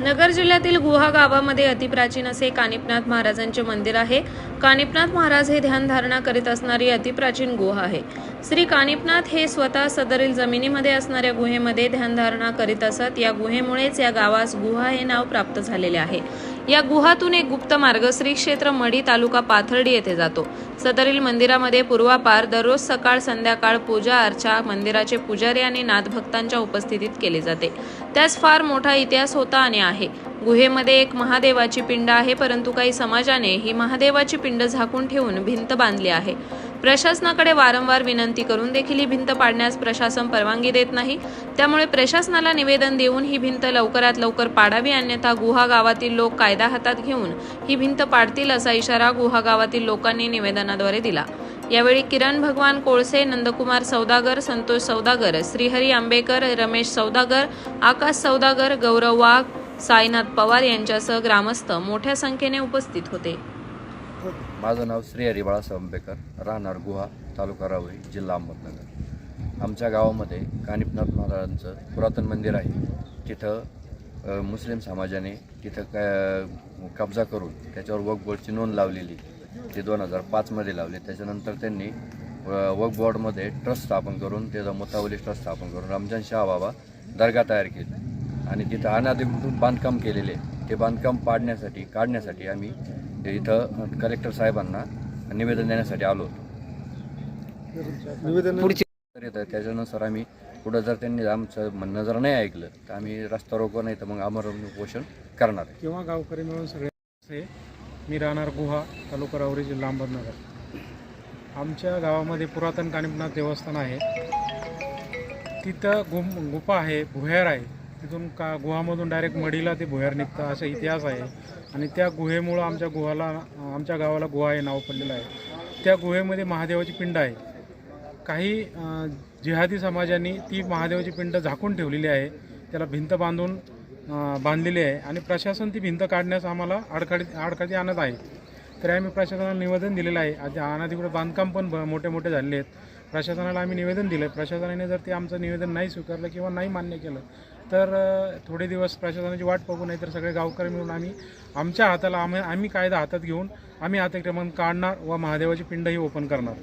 नगर जिल्ह्यातील गुहा गावामध्ये अतिप्राचीन असे कानिपनाथ महाराजांचे मंदिर आहे. कानिपनाथ महाराज हे ध्यानधारणा करीत असणारी अतिप्राचीन गुहा आहे. श्री कानिपनाथ हे स्वतः सदरील जमिनीमध्ये असणाऱ्या गुहेमध्ये ध्यानधारणा करीत असत. या गुहेमुळेच या गावास गुहा हे नाव प्राप्त झालेले आहे. या गुहातून एक गुप्त मार्ग श्री क्षेत्र मढी तालुका पाथर्डी येथे जातो. सदरील मंदिरामध्ये पूर्वापार दररोज सकाळ संध्याकाळ पूजा अर्चा मंदिराचे पुजारी आणि नाथभक्तांच्या उपस्थितीत केले जाते. त्यास फार मोठा इतिहास होता आणि आहे. गुहेमध्ये एक महादेवाची पिंड आहे परंतु काही समाजाने ही महादेवाची पिंड झाकून ठेवून भिंत बांधली आहे. प्रशासनाकडे वारंवार विनंती करून देखील ही भिंत पाडण्यास प्रशासन परवानगी देत नाही. त्यामुळे प्रशासनाला निवेदन देऊन ही भिंत लवकरात लवकर पाडावी अन्यथा गुहा गावातील लोक कायदा हातात घेऊन ही भिंत पाडतील असा इशारा गुहा गावातील लोकांनी निवेदनाद्वारे दिला. यावेळी किरण भगवान कोळसे नंदकुमार सौदागर संतोष सौदागर श्रीहरी आंबेकर रमेश सौदागर आकाश सौदागर गौरव वाघ साईनाथ पवार यांच्यासह ग्रामस्थ मोठ्या संख्येने उपस्थित होते. माझं नाव श्री हरिबाळा सवंबेकर राहणार गुहा तालुका रावळी जिल्हा अहमदनगर. आमच्या गावामध्ये कानिपनाथ महाराजांचं पुरातन मंदिर आहे. तिथं मुस्लिम समाजाने तिथं क कब्जा करून त्याच्यावर वक बोर्डची नोंद लावलेली. ते दोन हजार पाचमध्ये लावली. त्याच्यानंतर त्यांनी अ, वक बोर्डमध्ये ट्रस्ट स्थापन करून त्याचा मुतावली ट्रस्ट स्थापन करून रमजान शाह बाबा दर्गा तयार केली. आणि तिथं अनाधिकृत बांधकाम केलेले. ते बांधकाम पाडण्यासाठी काढण्यासाठी आम्ही इथं कलेक्टर साहेबांना निवेदन देण्यासाठी आलो होतो. पुढची येतं त्याच्यानुसार आम्ही पुढं जर त्यांनी आमचं म्हणणं जर नाही ऐकलं तर आम्ही रस्ता रोको नाही तर मग आमरण उपोषण करणार आहे. किंवा गावकरी मिळून सगळे मी राहणार गुहा तालुका राहुरी जिल्हा अहमदनगर. आमच्या गावामध्ये पुरातन कानिपनाथ देवस्थान आहे. तिथं गुम गुफा आहे भुयार आहे. तिथून का गुहामधून डायरेक्ट मडीला ते भुयार निघतं असा इतिहास आहे. आणि त्या गुहेमुळं आमच्या गुहाला आमच्या गावाला गुहा हे नाव पडलेलं आहे. त्या गुहेमध्ये महादेवाची पिंड आहे. काही जिहादी समाजांनी ती महादेवाची पिंड झाकून ठेवलेली आहे. त्याला भिंत बांधून बांधलेली आहे. आणि प्रशासन ती भिंत काढण्यास आम्हाला अडखडी अडखडी आणत आहे. तर आम्ही प्रशासनाला निवेदन दिलेलं आहे. आता अनाधिकृत बांधकाम पण ब- मोठे मोठे झालेले आहेत. प्रशासनाला आम्ही निवेदन दिलं. प्रशासनाने जर ते आमचं निवेदन नाही स्वीकारलं किंवा नाही मान्य केलं तर थोडे दिवस प्रशासनाची वाट बघू नाही तर सगळे गावकरी मिळून आम्ही आमच्या हाताला आम्ही आम्ही कायदा हातात घेऊन आम्ही अतिक्रमण काढणार व महादेवाची पिंडही ओपन करणार.